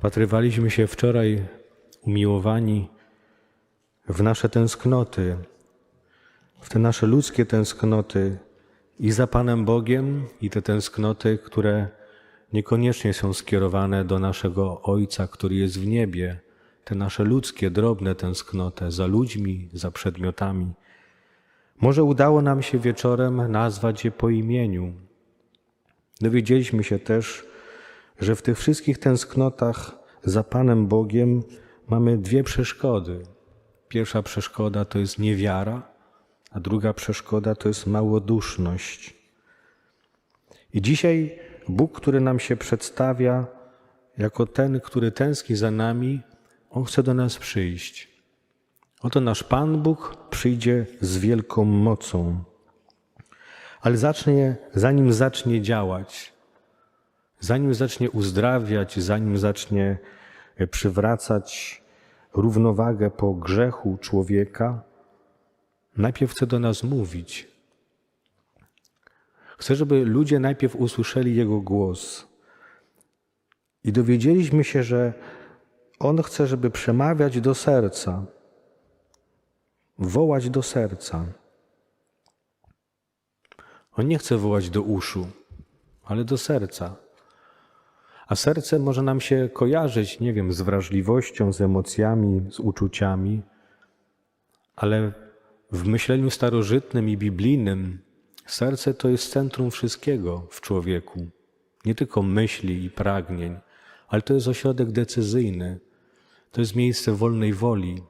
Wpatrywaliśmy się wczoraj, umiłowani, w nasze tęsknoty, w te nasze ludzkie tęsknoty i za Panem Bogiem, i te tęsknoty, które niekoniecznie są skierowane do naszego Ojca, który jest w niebie, te nasze ludzkie, drobne tęsknoty za ludźmi, za przedmiotami. Może udało nam się wieczorem nazwać je po imieniu. Dowiedzieliśmy się też, że w tych wszystkich tęsknotach za Panem Bogiem mamy dwie przeszkody. Pierwsza przeszkoda to jest niewiara, a druga przeszkoda to jest małoduszność. I dzisiaj Bóg, który nam się przedstawia jako ten, który tęskni za nami, On chce do nas przyjść. Oto nasz Pan Bóg przyjdzie z wielką mocą, ale zacznie, zanim zacznie działać, zanim zacznie uzdrawiać, zanim zacznie e, przywracać równowagę po grzechu człowieka, najpierw chce do nas mówić. Chce, żeby ludzie najpierw usłyszeli Jego głos. I dowiedzieliśmy się, że On chce, żeby przemawiać do serca, wołać do serca. On nie chce wołać do uszu, ale do serca. A serce może nam się kojarzyć, nie wiem, z wrażliwością, z emocjami, z uczuciami, ale w myśleniu starożytnym i biblijnym serce to jest centrum wszystkiego w człowieku. Nie tylko myśli i pragnień, ale to jest ośrodek decyzyjny. To jest miejsce wolnej woli.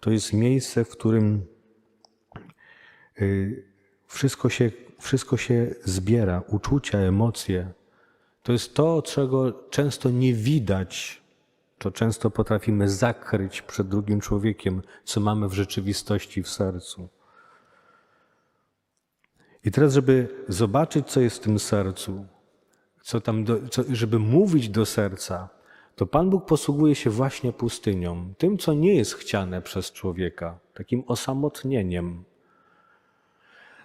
To jest miejsce, w którym y, wszystko się, wszystko się zbiera, uczucia, emocje. To jest to, czego często nie widać, to często potrafimy zakryć przed drugim człowiekiem, co mamy w rzeczywistości w sercu. I teraz, żeby zobaczyć, co jest w tym sercu, co tam do, co, żeby mówić do serca, to Pan Bóg posługuje się właśnie pustynią, tym, co nie jest chciane przez człowieka, takim osamotnieniem.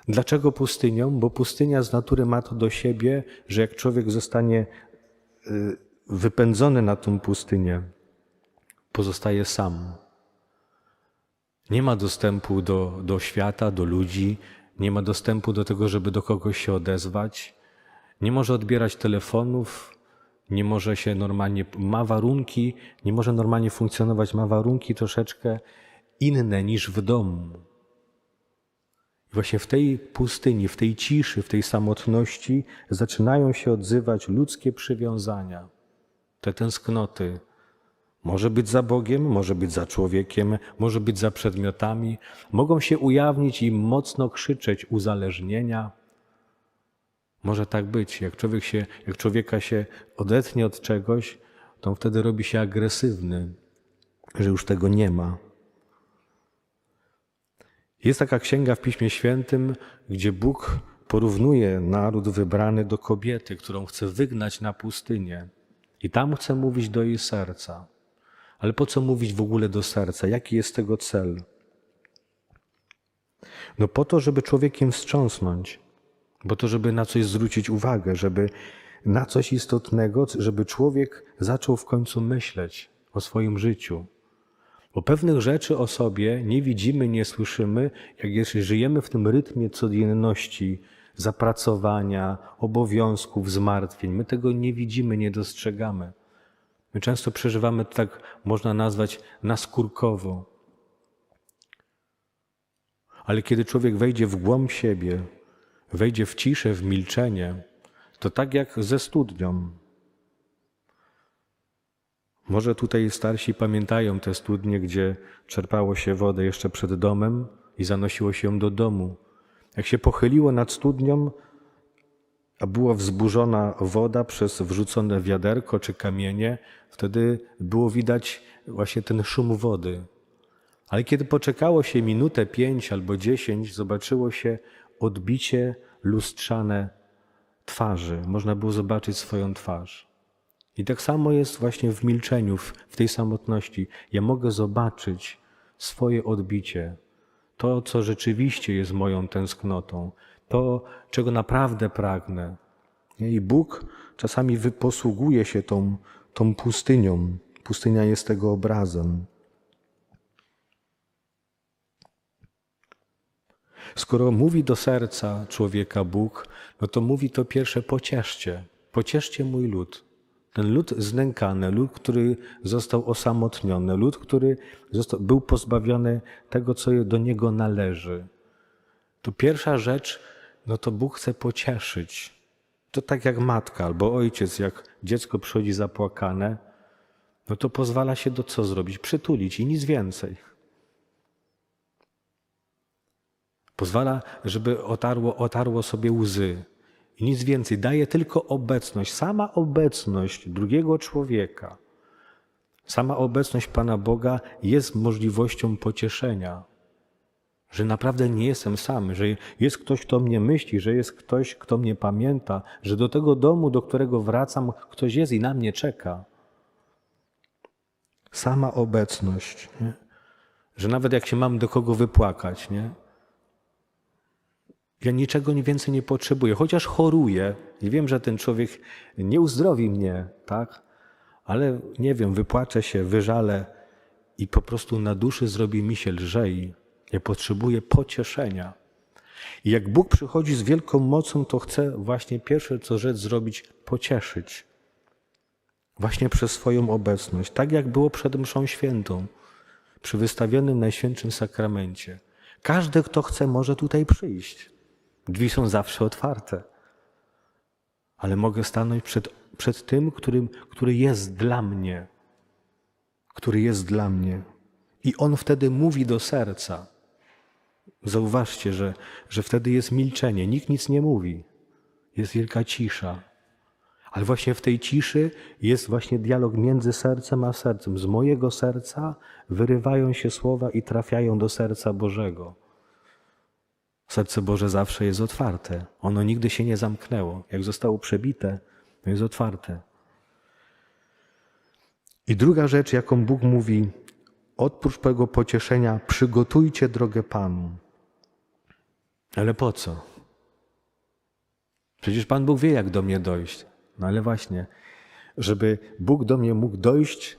Dlaczego pustynią? Bo pustynia z natury ma to do siebie, że jak człowiek zostanie y, wypędzony na tą pustynię, pozostaje sam. Nie ma dostępu do, do świata, do ludzi, nie ma dostępu do tego, żeby do kogoś się odezwać, nie może odbierać telefonów, nie może się normalnie, ma warunki, nie może normalnie funkcjonować, ma warunki troszeczkę inne niż w domu. Właśnie w tej pustyni, w tej ciszy, w tej samotności zaczynają się odzywać ludzkie przywiązania, te tęsknoty. Może być za Bogiem, może być za człowiekiem, może być za przedmiotami. Mogą się ujawnić i mocno krzyczeć uzależnienia. Może tak być. Jak, człowiek się, jak człowieka się odetnie od czegoś, to wtedy robi się agresywny, że już tego nie ma. Jest taka księga w Piśmie Świętym, gdzie Bóg porównuje naród wybrany do kobiety, którą chce wygnać na pustynię. I tam chce mówić do jej serca. Ale po co mówić w ogóle do serca? Jaki jest tego cel? No po to, żeby człowiekiem wstrząsnąć, po to, żeby na coś zwrócić uwagę, żeby na coś istotnego, żeby człowiek zaczął w końcu myśleć o swoim życiu. Bo pewnych rzeczy o sobie nie widzimy, nie słyszymy, jak jeśli żyjemy w tym rytmie codzienności, zapracowania, obowiązków, zmartwień. My tego nie widzimy, nie dostrzegamy. My często przeżywamy to tak, można nazwać, naskórkowo. Ale kiedy człowiek wejdzie w głąb siebie, wejdzie w ciszę, w milczenie, to tak jak ze studnią. Może tutaj starsi pamiętają te studnie, gdzie czerpało się wodę jeszcze przed domem i zanosiło się ją do domu. Jak się pochyliło nad studnią, a była wzburzona woda przez wrzucone wiaderko czy kamienie, wtedy było widać właśnie ten szum wody. Ale kiedy poczekało się minutę, pięć albo dziesięć, zobaczyło się odbicie lustrzane twarzy. Można było zobaczyć swoją twarz. I tak samo jest właśnie w milczeniu, w, tej samotności. Ja mogę zobaczyć swoje odbicie, to, co rzeczywiście jest moją tęsknotą, to, czego naprawdę pragnę. I Bóg czasami posługuje się tą, tą pustynią. Pustynia jest tego obrazem. Skoro mówi do serca człowieka Bóg, no to mówi to pierwsze pocieszcie. Pocieszcie mój lud. Ten lud znękany, lud, który został osamotniony, lud, który został, był pozbawiony tego, co do niego należy. To pierwsza rzecz, no to Bóg chce pocieszyć. To tak jak matka albo ojciec, jak dziecko przychodzi zapłakane, no to pozwala się do co zrobić? Przytulić i nic więcej. Pozwala, żeby otarło, otarło sobie łzy. I nic więcej. Daje tylko obecność. Sama obecność drugiego człowieka, sama obecność Pana Boga jest możliwością pocieszenia. Że naprawdę nie jestem sam, że jest ktoś, kto mnie myśli, że jest ktoś, kto mnie pamięta, że do tego domu, do którego wracam, ktoś jest i na mnie czeka. Sama obecność. Nie? Że nawet jak się mam do kogo wypłakać, nie? Ja niczego więcej nie potrzebuję, chociaż choruję i wiem, że ten człowiek nie uzdrowi mnie, tak? Ale nie wiem, wypłaczę się, wyżalę i po prostu na duszy zrobi mi się lżej. Ja potrzebuję pocieszenia. I jak Bóg przychodzi z wielką mocą, to chce właśnie pierwsze, co rzecz zrobić, pocieszyć. Właśnie przez swoją obecność. Tak jak było przed mszą świętą, przy wystawionym Najświętszym Sakramencie. Każdy, kto chce, może tutaj przyjść. Drzwi są zawsze otwarte. Ale mogę stanąć przed, przed tym, którym, który jest dla mnie. Który jest dla mnie. I on wtedy mówi do serca. Zauważcie, że, że wtedy jest milczenie, nikt nic nie mówi. Jest wielka cisza. Ale właśnie w tej ciszy jest właśnie dialog między sercem a sercem. Z mojego serca wyrywają się słowa i trafiają do serca Bożego. Serce Boże zawsze jest otwarte. Ono nigdy się nie zamknęło. Jak zostało przebite, to jest otwarte. I druga rzecz, jaką Bóg mówi, oprócz tego pocieszenia, przygotujcie drogę Panu. Ale po co? Przecież Pan Bóg wie, jak do mnie dojść. No ale właśnie, żeby Bóg do mnie mógł dojść,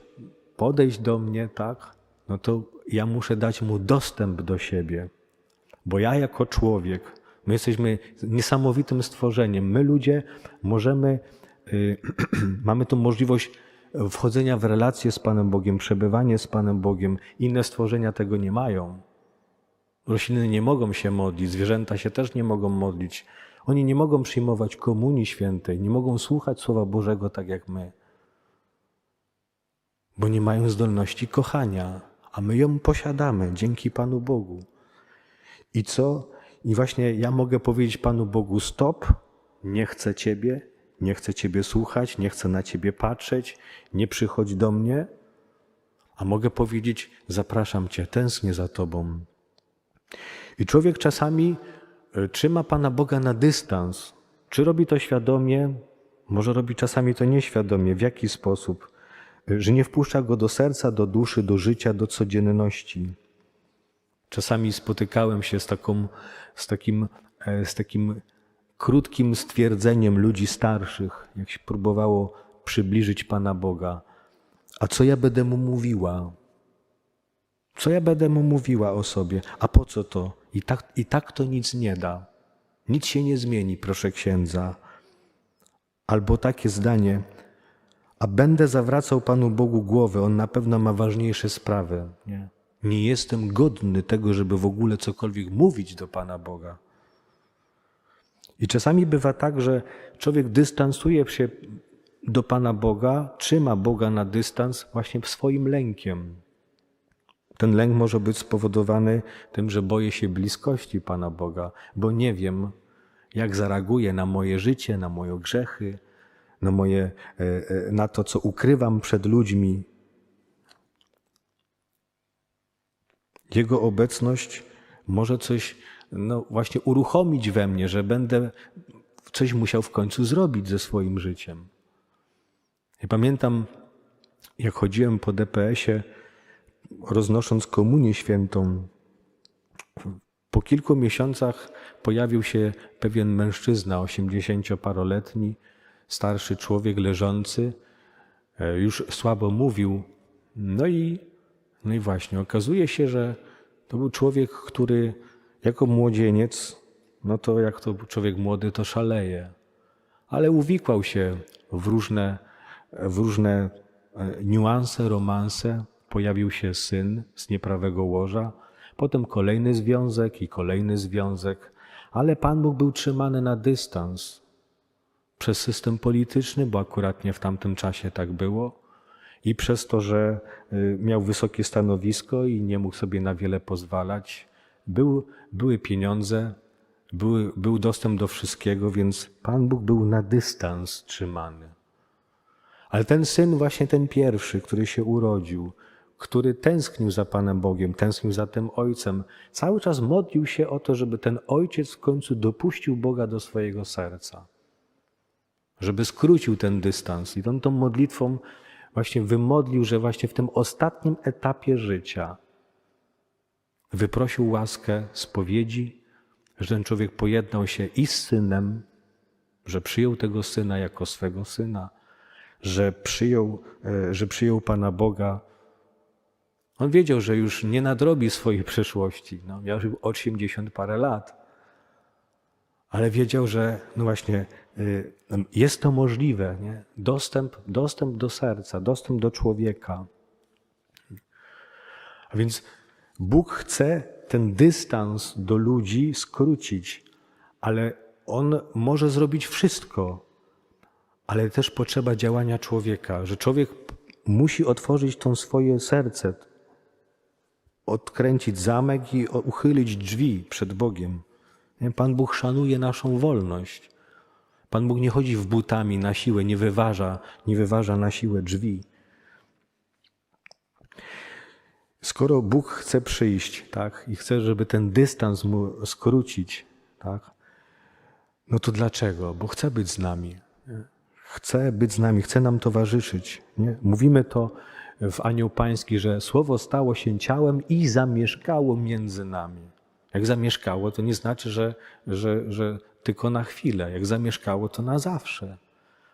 podejść do mnie, tak, no to ja muszę dać mu dostęp do siebie. Bo ja jako człowiek, my jesteśmy niesamowitym stworzeniem. My ludzie możemy, y, mamy tu możliwość wchodzenia w relacje z Panem Bogiem, przebywanie z Panem Bogiem. Inne stworzenia tego nie mają. Rośliny nie mogą się modlić, zwierzęta się też nie mogą modlić. Oni nie mogą przyjmować komunii świętej, nie mogą słuchać Słowa Bożego tak jak my. Bo nie mają zdolności kochania, a my ją posiadamy dzięki Panu Bogu. I co? I właśnie ja mogę powiedzieć Panu Bogu: stop, nie chcę Ciebie, nie chcę Ciebie słuchać, nie chcę na Ciebie patrzeć, nie przychodź do mnie. A mogę powiedzieć: zapraszam Cię, tęsknię za Tobą. I człowiek czasami e, trzyma Pana Boga na dystans. Czy robi to świadomie? Może robi czasami to nieświadomie. W jaki sposób? E, że nie wpuszcza go do serca, do duszy, do życia, do codzienności. Czasami spotykałem się z, taką, z, takim, e, z takim krótkim stwierdzeniem ludzi starszych, jak się próbowało przybliżyć Pana Boga. A co ja będę mu mówiła? Co ja będę mu mówiła o sobie? A po co to? I tak, I tak to nic nie da. Nic się nie zmieni, proszę księdza. Albo takie zdanie, a będę zawracał Panu Bogu głowę, On na pewno ma ważniejsze sprawy. Nie? Nie jestem godny tego, żeby w ogóle cokolwiek mówić do Pana Boga. I czasami bywa tak, że człowiek dystansuje się do Pana Boga, trzyma Boga na dystans właśnie swoim lękiem. Ten lęk może być spowodowany tym, że boję się bliskości Pana Boga, bo nie wiem, jak zareaguje na moje życie, na moje grzechy, na, moje, e, e, na to, co ukrywam przed ludźmi. Jego obecność może coś no, właśnie uruchomić we mnie, że będę coś musiał w końcu zrobić ze swoim życiem. I pamiętam, jak chodziłem po DPS-ie, roznosząc komunię świętą, po kilku miesiącach pojawił się pewien mężczyzna, osiemdziesięcioparoletni, starszy człowiek leżący e, już słabo mówił. No i, no i właśnie, okazuje się, że to był człowiek, który jako młodzieniec, no to jak to człowiek młody, to szaleje. Ale uwikłał się w różne, w różne e, niuanse, romanse. Pojawił się syn z nieprawego łoża, potem kolejny związek i kolejny związek, ale Pan Bóg był trzymany na dystans przez system polityczny, bo akurat nie w tamtym czasie tak było, i przez to, że y, miał wysokie stanowisko i nie mógł sobie na wiele pozwalać. Był, były pieniądze, był dostęp do wszystkiego, więc Pan Bóg był na dystans trzymany. Ale ten syn, właśnie ten pierwszy, który się urodził, który tęsknił za Panem Bogiem, tęsknił za tym ojcem, cały czas modlił się o to, żeby ten ojciec w końcu dopuścił Boga do swojego serca, żeby skrócił ten dystans. I on tą modlitwą właśnie wymodlił, że właśnie w tym ostatnim etapie życia wyprosił łaskę spowiedzi, że ten człowiek pojednał się i z synem, że przyjął tego syna jako swego syna, że przyjął, e, że przyjął Pana Boga. On wiedział, że już nie nadrobi swojej przeszłości. No, miał 80 parę lat. Ale wiedział, że no właśnie jest to możliwe. Nie? Dostęp, dostęp do serca, dostęp do człowieka. A więc Bóg chce ten dystans do ludzi skrócić, ale On może zrobić wszystko, ale też potrzeba działania człowieka, że człowiek musi otworzyć to swoje serce, odkręcić zamek i uchylić drzwi przed Bogiem. Pan Bóg szanuje naszą wolność. Pan Bóg nie chodzi w butami na siłę, nie wyważa, nie wyważa na siłę drzwi. Skoro Bóg chce przyjść, tak, i chce, żeby ten dystans mu skrócić, tak, no to dlaczego? Bo chce być z nami. Chce być z nami, chce nam towarzyszyć. Nie? Mówimy to w Anioł Pański, że Słowo stało się ciałem i zamieszkało między nami. Jak zamieszkało, to nie znaczy, że, że, że tylko na chwilę. Jak zamieszkało, to na zawsze.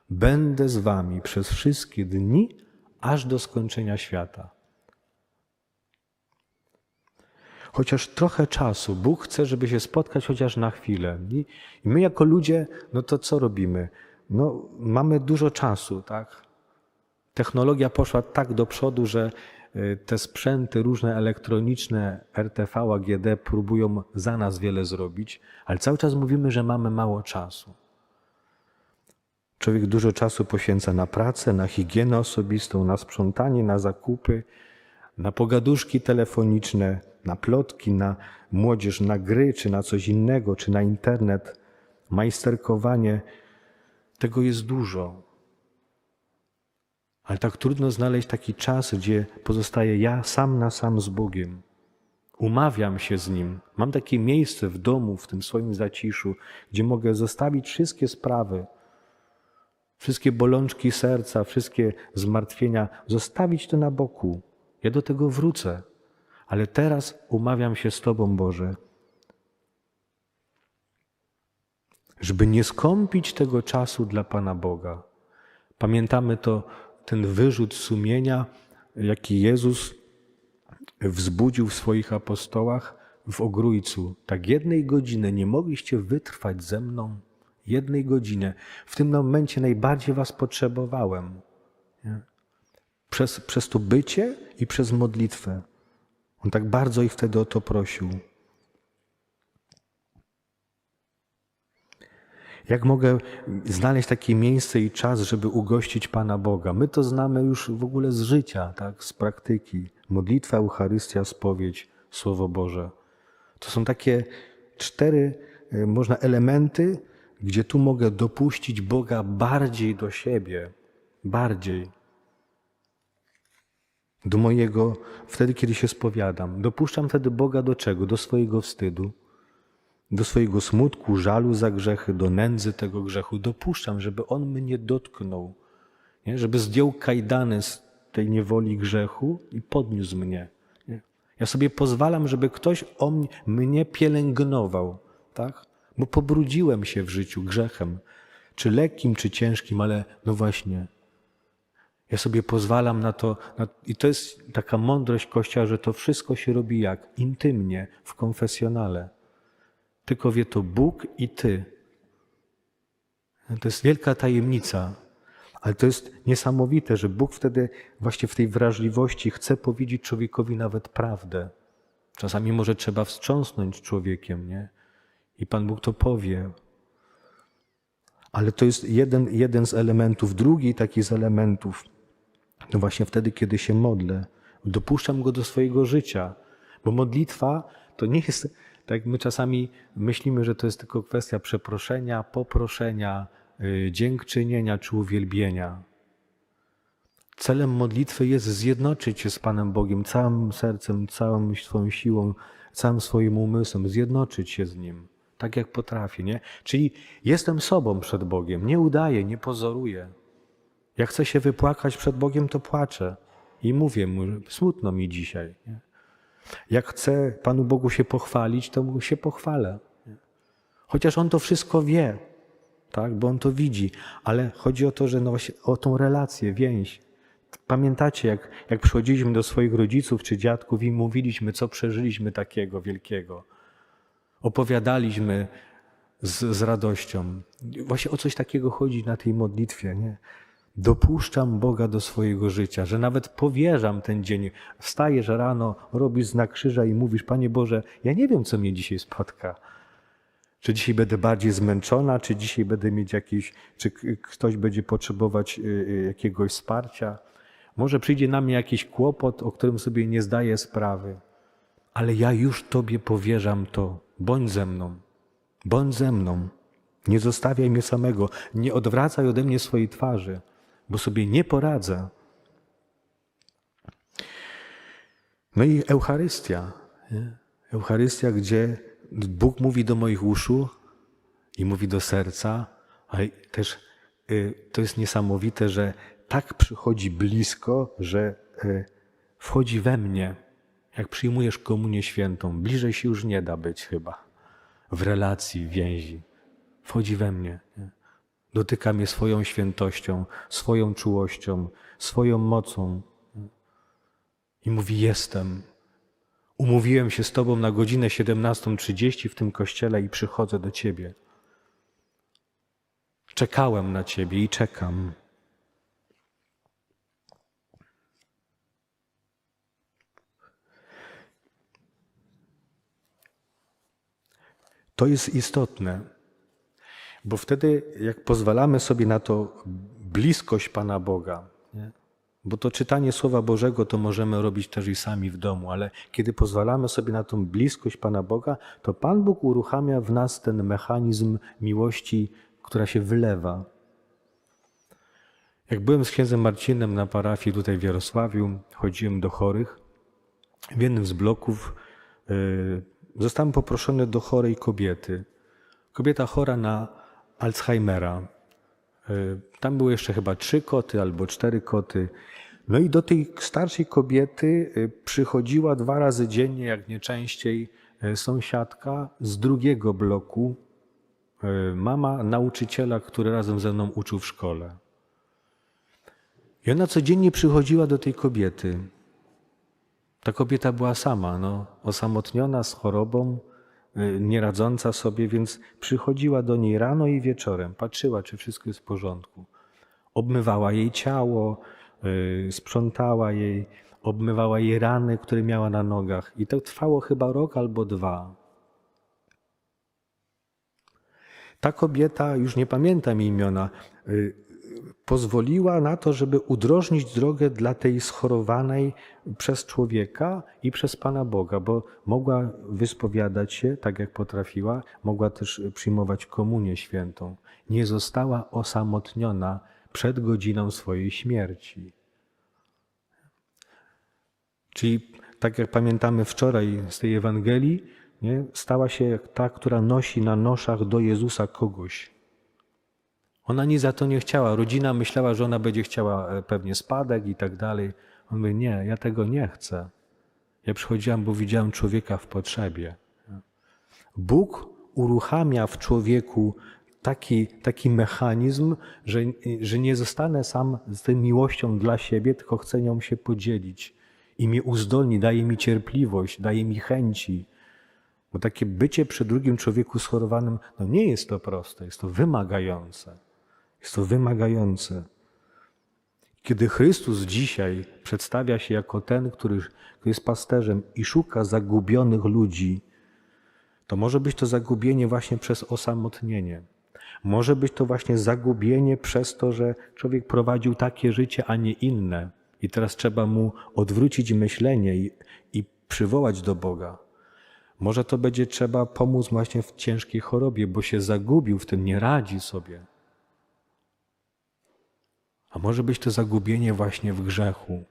Będę z wami przez wszystkie dni, aż do skończenia świata. Chociaż trochę czasu. Bóg chce, żeby się spotkać chociaż na chwilę. I my jako ludzie, no to co robimy? No, mamy dużo czasu, tak? Technologia poszła tak do przodu, że te sprzęty różne elektroniczne, RTV, AGD próbują za nas wiele zrobić, ale cały czas mówimy, że mamy mało czasu. Człowiek dużo czasu poświęca na pracę, na higienę osobistą, na sprzątanie, na zakupy, na pogaduszki telefoniczne, na plotki, na młodzież, na gry, czy na coś innego, czy na internet, majsterkowanie. Tego jest dużo. Ale tak trudno znaleźć taki czas, gdzie pozostaję ja sam na sam z Bogiem. Umawiam się z Nim. Mam takie miejsce w domu, w tym swoim zaciszu, gdzie mogę zostawić wszystkie sprawy, wszystkie bolączki serca, wszystkie zmartwienia, zostawić to na boku. Ja do tego wrócę. Ale teraz umawiam się z Tobą, Boże, żeby nie skąpić tego czasu dla Pana Boga. Pamiętamy to ten wyrzut sumienia, jaki Jezus wzbudził w swoich apostołach w ogrójcu. Tak jednej godziny nie mogliście wytrwać ze mną, jednej godziny. W tym momencie najbardziej was potrzebowałem. Nie? Przez, przez to bycie i przez modlitwę. On tak bardzo ich wtedy o to prosił. Jak mogę znaleźć takie miejsce i czas, żeby ugościć Pana Boga? My to znamy już w ogóle z życia, tak, z praktyki. Modlitwa, Eucharystia, spowiedź, Słowo Boże. To są takie cztery, e, można elementy, gdzie tu mogę dopuścić Boga bardziej do siebie, bardziej. Do mojego, wtedy kiedy się spowiadam. Dopuszczam wtedy Boga do czego? Do swojego wstydu do swojego smutku, żalu za grzechy, do nędzy tego grzechu. Dopuszczam, żeby On mnie dotknął, nie? żeby zdjął kajdany z tej niewoli grzechu i podniósł mnie. Nie? Ja sobie pozwalam, żeby ktoś o mnie, mnie pielęgnował, tak? bo pobrudziłem się w życiu grzechem, czy lekkim, czy ciężkim, ale no właśnie. Ja sobie pozwalam na to, na, i to jest taka mądrość Kościoła, że to wszystko się robi jak? Intymnie, w konfesjonale. Tylko wie to Bóg i Ty. To jest wielka tajemnica, ale to jest niesamowite, że Bóg wtedy właśnie w tej wrażliwości chce powiedzieć człowiekowi nawet prawdę. Czasami może trzeba wstrząsnąć człowiekiem, nie? I Pan Bóg to powie. Ale to jest jeden, jeden z elementów. Drugi taki z elementów, no właśnie wtedy, kiedy się modlę, dopuszczam go do swojego życia, bo modlitwa to nie jest, tak my czasami myślimy, że to jest tylko kwestia przeproszenia, poproszenia, yy, dziękczynienia czy uwielbienia. Celem modlitwy jest zjednoczyć się z Panem Bogiem całym sercem, całą swoją siłą, całym swoim umysłem, zjednoczyć się z Nim, tak jak potrafię, nie? Czyli jestem sobą przed Bogiem, nie udaję, nie pozoruję. Jak chcę się wypłakać przed Bogiem, to płaczę i mówię Mu, smutno mi dzisiaj. Nie? Jak chcę Panu Bogu się pochwalić, to Mu się pochwalę. Chociaż On to wszystko wie, tak? bo On to widzi, ale chodzi o to, że no o tą relację, więź. Pamiętacie, jak, jak przychodziliśmy do swoich rodziców czy dziadków i mówiliśmy, co przeżyliśmy takiego wielkiego. Opowiadaliśmy z, z radością. Właśnie o coś takiego chodzi na tej modlitwie. Nie? Dopuszczam Boga do swojego życia, że nawet powierzam ten dzień. Wstajesz rano, robisz znak krzyża i mówisz, Panie Boże, ja nie wiem, co mnie dzisiaj spotka. Czy dzisiaj będę bardziej zmęczona, czy dzisiaj będę mieć jakiś, czy ktoś będzie potrzebować y, y, jakiegoś wsparcia. Może przyjdzie na mnie jakiś kłopot, o którym sobie nie zdaję sprawy, ale ja już Tobie powierzam to. Bądź ze mną. Bądź ze mną. Nie zostawiaj mnie samego. Nie odwracaj ode mnie swojej twarzy, bo sobie nie poradzę. No i Eucharystia. Nie? Eucharystia, gdzie Bóg mówi do moich uszu i mówi do serca, ale też y, to jest niesamowite, że tak przychodzi blisko, że y, wchodzi we mnie. Jak przyjmujesz komunię świętą, bliżej się już nie da być chyba. W relacji, w więzi. Wchodzi we mnie. Nie? Dotyka mnie swoją świętością, swoją czułością, swoją mocą. I mówi: Jestem. Umówiłem się z Tobą na godzinę 17.30 w tym kościele i przychodzę do Ciebie. Czekałem na Ciebie i czekam. To jest istotne, bo wtedy, jak pozwalamy sobie na to bliskość Pana Boga, nie? bo to czytanie Słowa Bożego to możemy robić też i sami w domu, ale kiedy pozwalamy sobie na tą bliskość Pana Boga, to Pan Bóg uruchamia w nas ten mechanizm miłości, która się wylewa. Jak byłem z księdzem Marcinem na parafii tutaj w Jarosławiu, chodziłem do chorych. W jednym z bloków yy, zostałem poproszony do chorej kobiety. Kobieta chora na Alzheimera. Tam były jeszcze chyba trzy koty albo cztery koty. No i do tej starszej kobiety przychodziła dwa razy dziennie, jak nie częściej, sąsiadka z drugiego bloku, mama nauczyciela, który razem ze mną uczył w szkole. I ona codziennie przychodziła do tej kobiety. Ta kobieta była sama, no, osamotniona z chorobą, nie radząca sobie, więc przychodziła do niej rano i wieczorem, patrzyła, czy wszystko jest w porządku. Obmywała jej ciało, sprzątała jej, obmywała jej rany, które miała na nogach. I to trwało chyba rok albo dwa. Ta kobieta, już nie pamiętam imiona, pozwoliła na to, żeby udrożnić drogę dla tej schorowanej przez człowieka i przez Pana Boga, bo mogła wyspowiadać się tak, jak potrafiła, mogła też przyjmować komunię świętą. Nie została osamotniona przed godziną swojej śmierci. Czyli, tak jak pamiętamy wczoraj z tej Ewangelii, nie, stała się ta, która nosi na noszach do Jezusa kogoś. Ona nic za to nie chciała. Rodzina myślała, że ona będzie chciała pewnie spadek i tak dalej. On mówi, nie, ja tego nie chcę. Ja przychodziłam, bo widziałem człowieka w potrzebie. Bóg uruchamia w człowieku taki, taki mechanizm, że, że nie zostanę sam z tą miłością dla siebie, tylko chcę nią się podzielić. I mnie uzdolni, daje mi cierpliwość, daje mi chęci. Bo takie bycie przy drugim człowieku schorowanym, no nie jest to proste, jest to wymagające. Jest to wymagające. Kiedy Chrystus dzisiaj przedstawia się jako ten, który, jest pasterzem i szuka zagubionych ludzi, to może być to zagubienie właśnie przez osamotnienie. Może być to właśnie zagubienie przez to, że człowiek prowadził takie życie, a nie inne. I teraz trzeba mu odwrócić myślenie i, i przywołać do Boga. Może to będzie trzeba pomóc właśnie w ciężkiej chorobie, bo się zagubił w tym, nie radzi sobie. A może być to zagubienie właśnie w grzechu.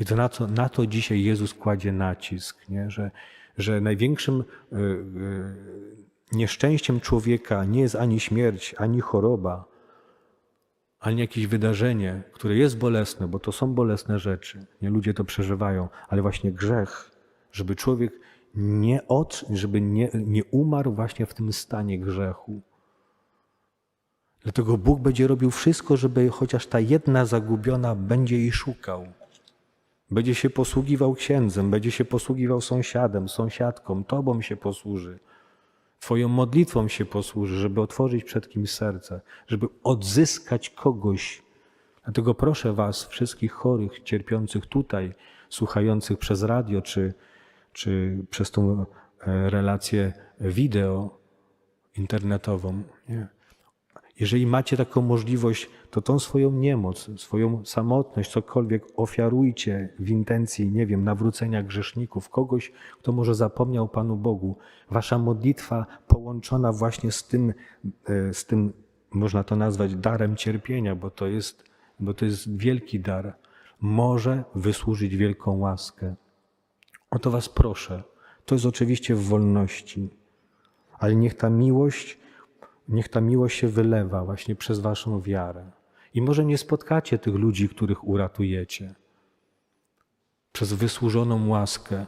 I to na to, na to dzisiaj Jezus kładzie nacisk, nie? Że, że największym y, y, nieszczęściem człowieka nie jest ani śmierć, ani choroba, ani jakieś wydarzenie, które jest bolesne, bo to są bolesne rzeczy, nie ludzie to przeżywają, ale właśnie grzech, żeby człowiek nie od, żeby nie, nie umarł właśnie w tym stanie grzechu. Dlatego Bóg będzie robił wszystko, żeby chociaż ta jedna zagubiona będzie jej szukał. Będzie się posługiwał księdzem, będzie się posługiwał sąsiadem, sąsiadką, tobą się posłuży. Twoją modlitwą się posłuży, żeby otworzyć przed kimś serce, żeby odzyskać kogoś. Dlatego proszę Was, wszystkich chorych, cierpiących tutaj, słuchających przez radio czy, czy przez tą e, relację wideo internetową. Nie? Jeżeli macie taką możliwość, to tą swoją niemoc, swoją samotność, cokolwiek ofiarujcie w intencji, nie wiem, nawrócenia grzeszników, kogoś, kto może zapomniał Panu Bogu. Wasza modlitwa połączona właśnie z tym, e, z tym można to nazwać darem cierpienia, bo to jest, bo to jest wielki dar, może wysłużyć wielką łaskę. O to Was proszę. To jest oczywiście w wolności, ale niech ta miłość Niech ta miłość się wylewa właśnie przez Waszą wiarę. I może nie spotkacie tych ludzi, których uratujecie. Przez wysłużoną łaskę,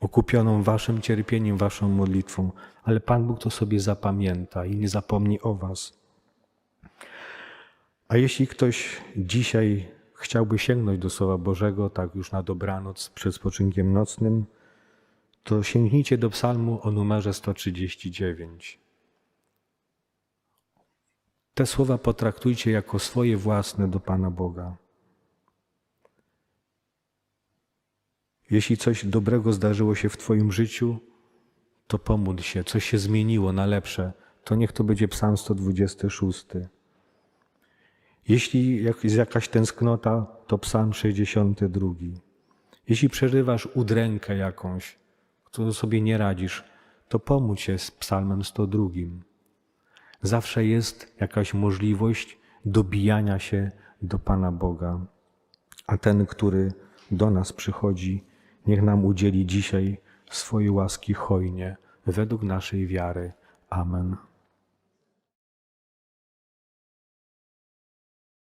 okupioną Waszym cierpieniem, Waszą modlitwą, ale Pan Bóg to sobie zapamięta i nie zapomni o Was. A jeśli ktoś dzisiaj chciałby sięgnąć do Słowa Bożego, tak już na dobranoc przed spoczynkiem nocnym, to sięgnijcie do Psalmu o numerze 139. Te słowa potraktujcie jako swoje własne do Pana Boga. Jeśli coś dobrego zdarzyło się w Twoim życiu, to pomódl się, coś się zmieniło na lepsze, to niech to będzie Psalm 126. Jeśli jest jakaś tęsknota, to Psalm 62. Jeśli przeżywasz udrękę jakąś, którą sobie nie radzisz, to pomódl się z Psalmem 102. Zawsze jest jakaś możliwość dobijania się do Pana Boga. A ten, który do nas przychodzi, niech nam udzieli dzisiaj swojej łaski hojnie, według naszej wiary. Amen.